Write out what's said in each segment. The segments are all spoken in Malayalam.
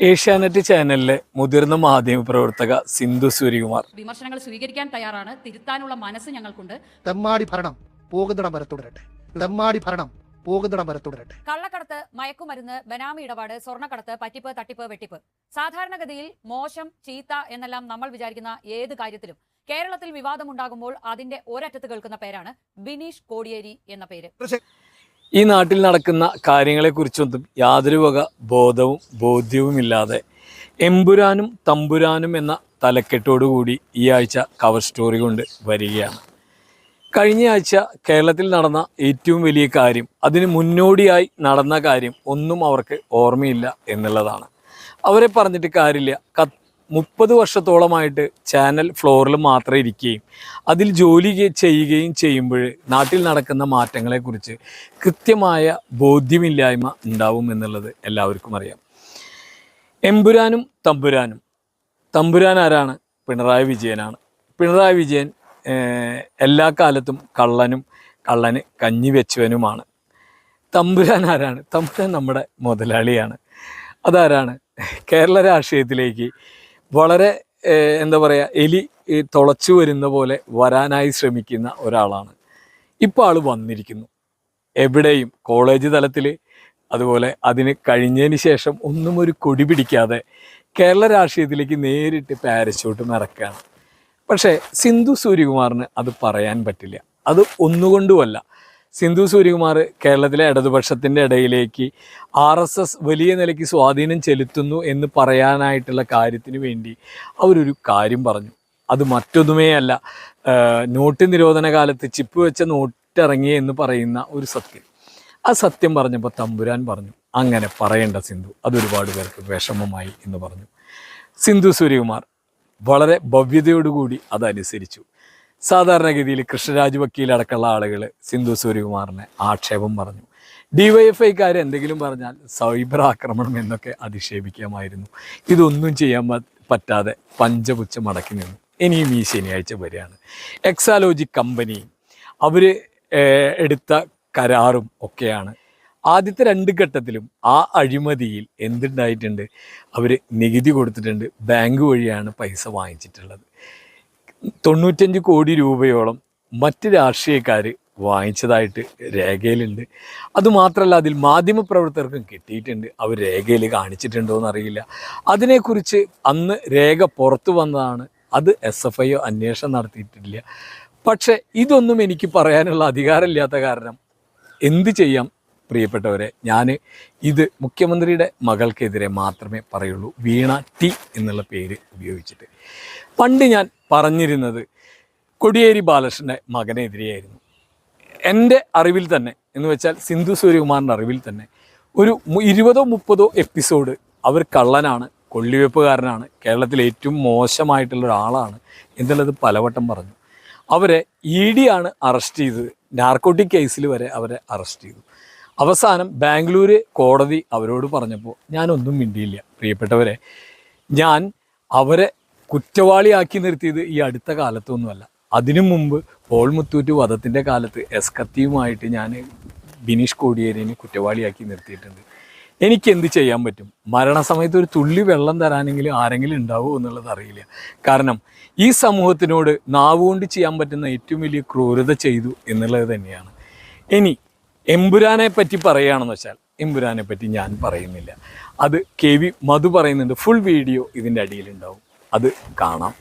ഏഷ്യാനെറ്റ് ചാനലിലെ മുതിർന്ന മാധ്യമ പ്രവർത്തക സിന്ധു സൂര്യകുമാർ. വിമർശനങ്ങൾ സ്വീകരിക്കാൻ തയ്യാറാണ്. തിരുത്താനുള്ള മനസ്സ് ഞങ്ങൾക്കുണ്ട്. തെമ്മാടി ഭരണം പോകുന്നിടം വരെ തുടരട്ടെ. തെമ്മാടി ഭരണം പോകുന്നിടം വരെ തുടരട്ടെ. കള്ളക്കടത്ത് മയക്കുമരുന്ന് ബനാമി ഇടപാട് സ്വർണക്കടത്ത് പറ്റിപ്പ് തട്ടിപ്പ് വെട്ടിപ്പ്. സാധാരണഗതിയിൽ മോശം ചീത്ത എന്നെല്ലാം നമ്മൾ വിചാരിക്കുന്ന ഏത് കാര്യത്തിലും. കേരളത്തിൽ വിവാദമുണ്ടാകുമ്പോൾ അതിന്റെ ഒരറ്റത്ത് കേൾക്കുന്ന പേരാണ് ബിനീഷ് കോടിയേരി എന്ന പേര്. ഈ നാട്ടിൽ നടക്കുന്ന കാര്യങ്ങളെക്കുറിച്ചൊന്നും യാതൊരു വക ബോധവും ബോധ്യവുമില്ലാതെ എമ്പുരാനും തമ്പുരാനും എന്ന തലക്കെട്ടോടുകൂടി ഈ ആഴ്ച കവർ സ്റ്റോറി കൊണ്ട് വരികയാണ്. കഴിഞ്ഞ ആഴ്ച കേരളത്തിൽ നടന്ന ഏറ്റവും വലിയ കാര്യം അതിന് മുന്നോടിയായി നടന്ന കാര്യം ഒന്നും അവർക്ക് ഓർമ്മയില്ല എന്നുള്ളതാണ്. അവരെ പറഞ്ഞിട്ട് കാര്യമില്ല. ക മുപ്പത് വർഷത്തോളമായിട്ട് ചാനൽ ഫ്ലോറിൽ മാത്രം ഇരിക്കുകയും അതിൽ ജോലി ചെയ്യുകയും ചെയ്യുമ്പോൾ നാട്ടിൽ നടക്കുന്ന മാറ്റങ്ങളെക്കുറിച്ച് കൃത്യമായ ബോധ്യമില്ലായ്മ ഉണ്ടാവും എന്നുള്ളത് എല്ലാവർക്കും അറിയാം. എമ്പുരാനും തമ്പുരാനും. തമ്പുരാൻ ആരാണ്? പിണറായി വിജയനാണ്. പിണറായി വിജയൻ എല്ലാ കാലത്തും കള്ളനും കള്ളന് കഞ്ഞി വെച്ചവനുമാണ്. തമ്പുരാൻ ആരാണ്? തമ്പുരാൻ നമ്മുടെ മുതലാളിയാണ്. അതാരാണ്? കേരള രാഷ്ട്രീയത്തിലേക്ക് വളരെ എന്താ പറയുക എലി തുളച്ചു വരുന്ന പോലെ വരാനായി ശ്രമിക്കുന്ന ഒരാളാണ്. ഇപ്പോൾ ആൾ വന്നിരിക്കുന്നു. എവിടെയും കോളേജ് തലത്തിൽ അതുപോലെ അതിന് കഴിഞ്ഞതിന് ശേഷം ഒന്നും ഒരു കൊടി പിടിക്കാതെ കേരള രാഷ്ട്രീയത്തിലേക്ക് നേരിട്ട് പാരച്ചൂട്ട് നിറക്കുകയാണ് പക്ഷേ സിന്ധു സൂര്യകുമാറിന് അത് പറയാൻ പറ്റില്ല. അത് ഒന്നുകൊണ്ടുമല്ല. സിന്ധു സൂര്യകുമാർ കേരളത്തിലെ ഇടതുപക്ഷത്തിന്റെ ഇടയിലേക്ക് ആർ എസ് എസ് വലിയ നിലയ്ക്ക് സ്വാധീനം ചെലുത്തുന്നു എന്ന് പറയാനായിട്ടുള്ള കാര്യത്തിന് വേണ്ടി അവരൊരു കാര്യം പറഞ്ഞു. അത് മറ്റൊന്നുമേ അല്ല നോട്ട് നിരോധന കാലത്ത് ചിപ്പ് വെച്ച നോട്ടിറങ്ങി എന്ന് പറയുന്ന ഒരു സത്യം. ആ സത്യം പറഞ്ഞപ്പോൾ തമ്പുരാൻ പറഞ്ഞു അങ്ങനെ പറയേണ്ട സിന്ധു അതൊരുപാട് പേർക്ക് വിഷമമായി എന്ന് പറഞ്ഞു. സിന്ധു സൂര്യകുമാർ വളരെ ഭവ്യതയോടുകൂടി അതനുസരിച്ചു. സാധാരണഗതിയിൽ കൃഷ്ണരാജ് വക്കീലടക്കമുള്ള ആളുകൾ സിന്ധു സൂര്യകുമാറിനെ ആക്ഷേപം പറഞ്ഞു. ഡിവൈഎഫ്ഐക്കാർ എന്തെങ്കിലും പറഞ്ഞാൽ സൈബർ ആക്രമണം എന്നൊക്കെ അധിക്ഷേപിക്കാമായിരുന്നു. ഇതൊന്നും ചെയ്യാൻ പറ്റാതെ പഞ്ചപുച്ച മടക്കി നിന്നു. ഇനിയും ഈ ശനിയാഴ്ച വരികയാണ്. എക്സാലോജി കമ്പനി അവർ എടുത്ത കരാറും ഒക്കെയാണ്. ആദ്യത്തെ രണ്ട് ഘട്ടത്തിലും ആ അഴിമതിയിൽ എന്തുണ്ടായിട്ടുണ്ട്? അവർ നികുതി കൊടുത്തിട്ടുണ്ട്. ബാങ്ക് വഴിയാണ് പൈസ വാങ്ങിച്ചിട്ടുള്ളത്. തൊണ്ണൂറ്റഞ്ച് കോടി രൂപയോളം മറ്റ് രാഷ്ട്രീയക്കാർ വാങ്ങിച്ചതായിട്ട് രേഖയിലുണ്ട്. അതുമാത്രമല്ല അതിൽ മാധ്യമപ്രവർത്തകർക്കും കിട്ടിയിട്ടുണ്ട്. അവർ രേഖയിൽ കാണിച്ചിട്ടുണ്ടോ എന്നറിയില്ല. അതിനെക്കുറിച്ച് അന്ന് രേഖ പുറത്തു വന്നതാണ്. അത് എസ് എഫ് ഐ അന്വേഷണം നടത്തിയിട്ടില്ല. പക്ഷേ ഇതൊന്നും എനിക്ക് പറയാനുള്ള അധികാരമില്ലാത്ത കാരണം എന്ത് ചെയ്യാം? പ്രിയപ്പെട്ടവരെ ഞാൻ ഇത് മുഖ്യമന്ത്രിയുടെ മകൾക്കെതിരെ മാത്രമേ പറയുള്ളൂ. വീണ ടി എന്നുള്ള പേര് ഉപയോഗിച്ചിട്ട്. പണ്ട് ഞാൻ പറഞ്ഞിരുന്നത് കൊടിയേരി ബാലകൃഷ്ണന്റെ മകനെതിരെയായിരുന്നു. എന്റെ അറിവിൽ തന്നെ എന്ന് വെച്ചാൽ സിന്ധു സൂര്യകുമാറിന്റെ അറിവിൽ തന്നെ ഒരു ഇരുപതോ മുപ്പതോ എപ്പിസോഡ് അവർ കള്ളനാണ് കൊള്ളിവെപ്പുകാരനാണ് കേരളത്തിലെ ഏറ്റവും മോശമായിട്ടുള്ള ഒരാളാണ് എന്നുള്ളത് പലവട്ടം പറഞ്ഞു. അവരെ ഇ ഡി ആണ് അറസ്റ്റ് ചെയ്തത്. നാർക്കോട്ടിക് കേസിൽ വരെ അവരെ അറസ്റ്റ് ചെയ്തു. അവസാനം ബാംഗ്ലൂര് കോടതി അവരോട് പറഞ്ഞപ്പോൾ ഞാനൊന്നും മിണ്ടിയില്ല പ്രിയപ്പെട്ടവരെ. ഞാൻ അവരെ കുറ്റവാളിയാക്കി നിർത്തിയത് ഈ അടുത്ത കാലത്തൊന്നുമല്ല. അതിനു മുമ്പ് പോൾ മുത്തൂറ്റ് വധത്തിന്റെ കാലത്ത് എസ് കത്തിയുമായിട്ട് ഞാൻ ബിനീഷ് കോടിയേരിനെ കുറ്റവാളിയാക്കി നിർത്തിയിട്ടുണ്ട്. എനിക്ക് എന്ത് ചെയ്യാൻ പറ്റും? മരണസമയത്ത് ഒരു തുള്ളി വെള്ളം തരാനെങ്കിലും ആരെങ്കിലും ഉണ്ടാവുമോ എന്നുള്ളത് അറിയില്ല. കാരണം ഈ സമൂഹത്തിനോട് നാവുകൊണ്ട് ചെയ്യാൻ പറ്റുന്ന ഏറ്റവും വലിയ ക്രൂരത ചെയ്തു എന്നുള്ളത് തന്നെയാണ്. ഇനി എമ്പുരാനെ പറ്റി പറയുകയാണെന്ന് വെച്ചാൽ എമ്പുരാനെ പറ്റി ഞാൻ പറയുന്നില്ല. അത് കെ വി മധു പറയുന്നുണ്ട് ഫുൾ വീഡിയോ ഇതിന്റെ അടിയിലുണ്ടാവും. അത് കാണാം.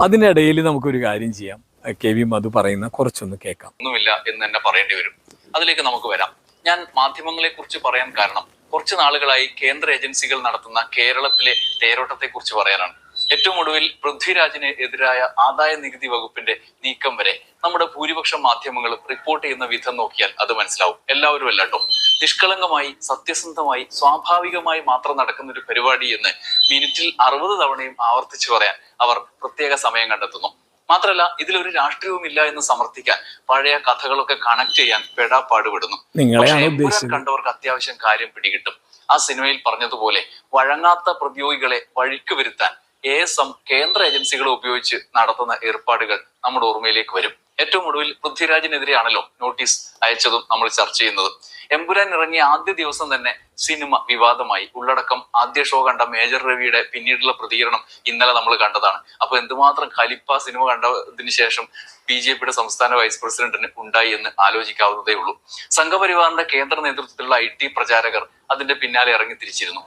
അതിനിടയിൽ നമുക്കൊരു കാര്യം ചെയ്യാം. കെ വി മധു പറയുന്ന കുറച്ചൊന്ന് കേൾക്കാം. ഒന്നുമില്ല എന്ന് തന്നെ പറയേണ്ടി വരും. അതിലേക്ക് നമുക്ക് വരാം. ഞാൻ മാധ്യമങ്ങളെ കുറിച്ച് പറയാൻ കാരണം കുറച്ച് നാളുകളായി കേന്ദ്ര ഏജൻസികൾ നടത്തുന്ന കേരളത്തിലെ തേരോട്ടത്തെ കുറിച്ച് പറയാനാണ്. ഏറ്റവും ഒടുവിൽ പൃഥ്വിരാജിന് എതിരായ ആദായ നികുതി വകുപ്പിന്റെ നീക്കം വരെ നമ്മുടെ ഭൂരിപക്ഷം മാധ്യമങ്ങൾ റിപ്പോർട്ട് ചെയ്യുന്ന വിധം നോക്കിയാൽ അത് മനസ്സിലാവും. എല്ലാവരും അല്ലാട്ടോ. നിഷ്കളങ്കമായി സത്യസന്ധമായി സ്വാഭാവികമായി മാത്രം നടക്കുന്ന ഒരു പരിപാടി എന്ന് മിനിറ്റിൽ അറുപത് തവണയും ആവർത്തിച്ചു പറയാൻ അവർ പ്രത്യേക സമയം കണ്ടെത്തുന്നു. മാത്രമല്ല ഇതിലൊരു രാഷ്ട്രീയവും ഇല്ല എന്ന് സമർത്ഥിക്കാൻ പഴയ കഥകളൊക്കെ കണക്ട് ചെയ്യാൻ പെടാ പാടുപെടുന്നു പക്ഷേ കണ്ടവർക്ക് അത്യാവശ്യം കാര്യം പിടികിട്ടും. ആ സിനിമയിൽ പറഞ്ഞതുപോലെ വഴങ്ങാത്ത പ്രതിയോഗികളെ വഴിക്ക് വരുത്താൻ എ എസ് എം കേന്ദ്ര ഏജൻസികളെ ഉപയോഗിച്ച് നടത്തുന്ന ഏർപ്പാടുകൾ നമ്മുടെ ഓർമ്മയിലേക്ക് വരും. ഏറ്റവും ഒടുവിൽ പൃഥ്വിരാജിനെതിരെയാണല്ലോ നോട്ടീസ് അയച്ചതും നമ്മൾ ചർച്ച ചെയ്യുന്നത്. എമ്പുരാൻ ഇറങ്ങിയ ആദ്യ ദിവസം തന്നെ സിനിമ വിവാദമായി. ഉള്ളടക്കം ആദ്യ ഷോ കണ്ട മേജർ രവിയുടെ പിന്നീടുള്ള പ്രതികരണം ഇന്നലെ നമ്മൾ കണ്ടതാണ്. അപ്പൊ എന്തുമാത്രം കലിപ്പ സിനിമ കണ്ടതിന് ശേഷം ബി ജെ പിയുടെ സംസ്ഥാന വൈസ് പ്രസിഡന്റിന് ഉണ്ടായി എന്ന് ആലോചിക്കാവുന്നതേ ഉള്ളൂ. സംഘപരിവാറിന്റെ കേന്ദ്ര നേതൃത്വത്തിലുള്ള ഐ ടി പ്രചാരകർ അതിന്റെ പിന്നാലെ ഇറങ്ങി തിരിച്ചിരുന്നു.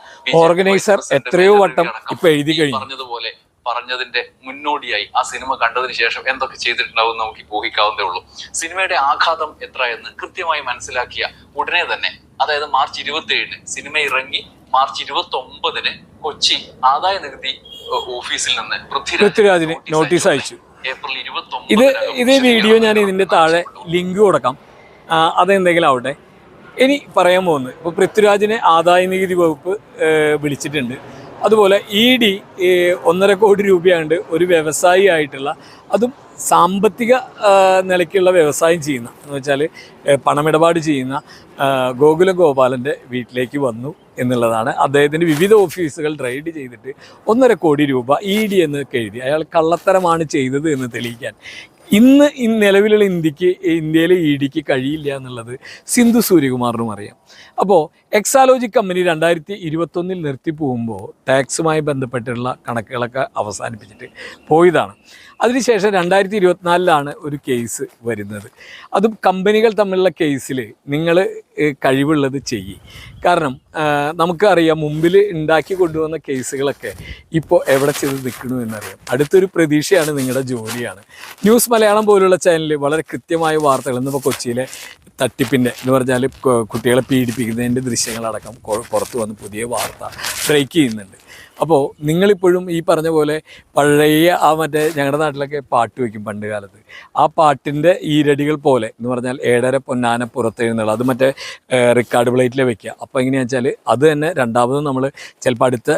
പ്രസിഡന്റ് എത്രയോ വട്ടം ഇപ്പൊ എഴുതി കഴിഞ്ഞു. പറഞ്ഞതുപോലെ പറഞ്ഞതിന്റെ മുന്നോടിയായി ആ സിനിമ കണ്ടതിന് ശേഷം എന്തൊക്കെ ചെയ്തിട്ടുണ്ടാവും നമുക്ക് ഊഹിക്കാവുന്നതേ ഉള്ളൂ. സിനിമയുടെ ആഘാതം എത്ര എന്ന് കൃത്യമായി മനസ്സിലാക്കിയ ഉടനെ തന്നെ അതായത് മാർച്ച് ഇരുപത്തി ഏഴിന് സിനിമ ഇറങ്ങി മാർച്ച് ഇരുപത്തി ഒമ്പതിന് കൊച്ചി ആദായ നികുതി ഓഫീസിൽ നിന്ന് പൃഥ്വിരാജിന് നോട്ടീസ് അയച്ചു. ഏപ്രിൽ ഇരുപത്തി ഇത് ഇതേ വീഡിയോ ഞാൻ ഇതിന്റെ താഴെ ലിങ്ക് കൊടുക്കാം. അതെന്തെങ്കിലും ആവട്ടെ. ഇനി പറയാൻ പോകുന്നത് ഇപ്പോൾ പൃഥ്വിരാജിനെ ആദായ നികുതി വകുപ്പ് വിളിച്ചിട്ടുണ്ട്. അതുപോലെ ഇ ഡി ഒന്നര കോടി രൂപയാണ്ട് ഒരു വ്യവസായി ആയിട്ടുള്ള അതും സാമ്പത്തിക നിലയ്ക്കുള്ള വ്യവസായം ചെയ്യുന്ന എന്ന് വെച്ചാൽ പണമിടപാട് ചെയ്യുന്ന ഗോകുല ഗോപാലന്റെ വീട്ടിലേക്ക് വന്നു എന്നുള്ളതാണ്. അദ്ദേഹത്തിന്റെ വിവിധ ഓഫീസുകൾ റെയ്ഡ് ചെയ്തിട്ട് ഒന്നര കോടി രൂപ ഇ ഡി എന്നൊക്കെ എഴുതി. അയാൾ കള്ളത്തരമാണ് ചെയ്തത് എന്ന് തെളിയിക്കാൻ ഇന്ന് ഈ നിലവിലുള്ള ഇന്ത്യയ്ക്ക് ഇന്ത്യയിലെ ഇ ഡിക്ക് കഴിയില്ല എന്നുള്ളത് സിന്ധു സൂര്യകുമാറിനും അറിയാം. അപ്പോൾ എക്സാലോജി കമ്പനി രണ്ടായിരത്തി ഇരുപത്തൊന്നിൽ നിർത്തി പോകുമ്പോൾ ടാക്സുമായി ബന്ധപ്പെട്ടുള്ള കണക്കുകളൊക്കെ അവസാനിപ്പിച്ചിട്ട് പോയതാണ്. അതിനുശേഷം രണ്ടായിരത്തി ഇരുപത്തിനാലിലാണ് ഒരു കേസ് വരുന്നത്. അതും കമ്പനികൾ തമ്മിലുള്ള കേസിൽ നിങ്ങൾ കഴിവുള്ളത് ചെയ്യും. കാരണം നമുക്കറിയാം മുമ്പിൽ ഉണ്ടാക്കി കൊണ്ടുവന്ന കേസുകളൊക്കെ ഇപ്പോൾ എവിടെ ചെന്ന് നിൽക്കണു എന്നറിയാം. അടുത്തൊരു പ്രതീക്ഷയാണ് നിങ്ങളുടെ ജോലിയാണ്. ന്യൂസ് മലയാളം പോലുള്ള ചാനലിൽ വളരെ കൃത്യമായ വാർത്തകൾ ഇന്നിപ്പോൾ കൊച്ചിയിലെ തട്ടിപ്പിന്റെ എന്ന് പറഞ്ഞാൽ കുട്ടികളെ പീഡിപ്പിക്കുന്നതിന്റെ ദൃശ്യങ്ങളടക്കം പുറത്തു വന്ന് പുതിയ വാർത്ത ബ്രേക്ക് ചെയ്യുന്നുണ്ട്. അപ്പോൾ നിങ്ങളിപ്പോഴും ഈ പറഞ്ഞ പോലെ പഴയ ആ മറ്റേ ഞങ്ങളുടെ നാട്ടിലൊക്കെ പാട്ട് വയ്ക്കും പണ്ട് കാലത്ത്. ആ പാട്ടിന്റെ ഈരടികൾ പോലെ എന്ന് പറഞ്ഞാൽ ഏഴര പൊന്നാന പുറത്തെഴുന്നള്ള അത് മറ്റേ റെക്കോർഡ് പ്ലേറ്റിൽ വെക്കുക അപ്പോൾ എങ്ങനെയാണെന്ന് വെച്ചാൽ അത് തന്നെ രണ്ടാമതും നമ്മൾ ചിലപ്പോൾ അടുത്ത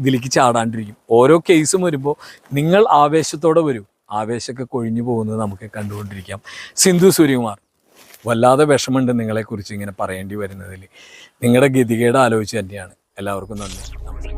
ഇതിലേക്ക് ചാടാണ്ടിരിക്കും. ഓരോ കേസും വരുമ്പോൾ നിങ്ങൾ ആവേശത്തോടെ വരും. ആവേശമൊക്കെ കൊഴിഞ്ഞു പോകുന്നത് നമുക്ക് കണ്ടുകൊണ്ടിരിക്കാം. സിന്ധു സൂര്യകുമാർ. വല്ലാതെ വിഷമമുണ്ട് നിങ്ങളെക്കുറിച്ച് ഇങ്ങനെ പറയേണ്ടി വരുന്നതിൽ. നിങ്ങളുടെ ഗതികേട് ആലോചിച്ച് തന്നെയാണ്. എല്ലാവർക്കും നന്ദി. നമസ്കാരം.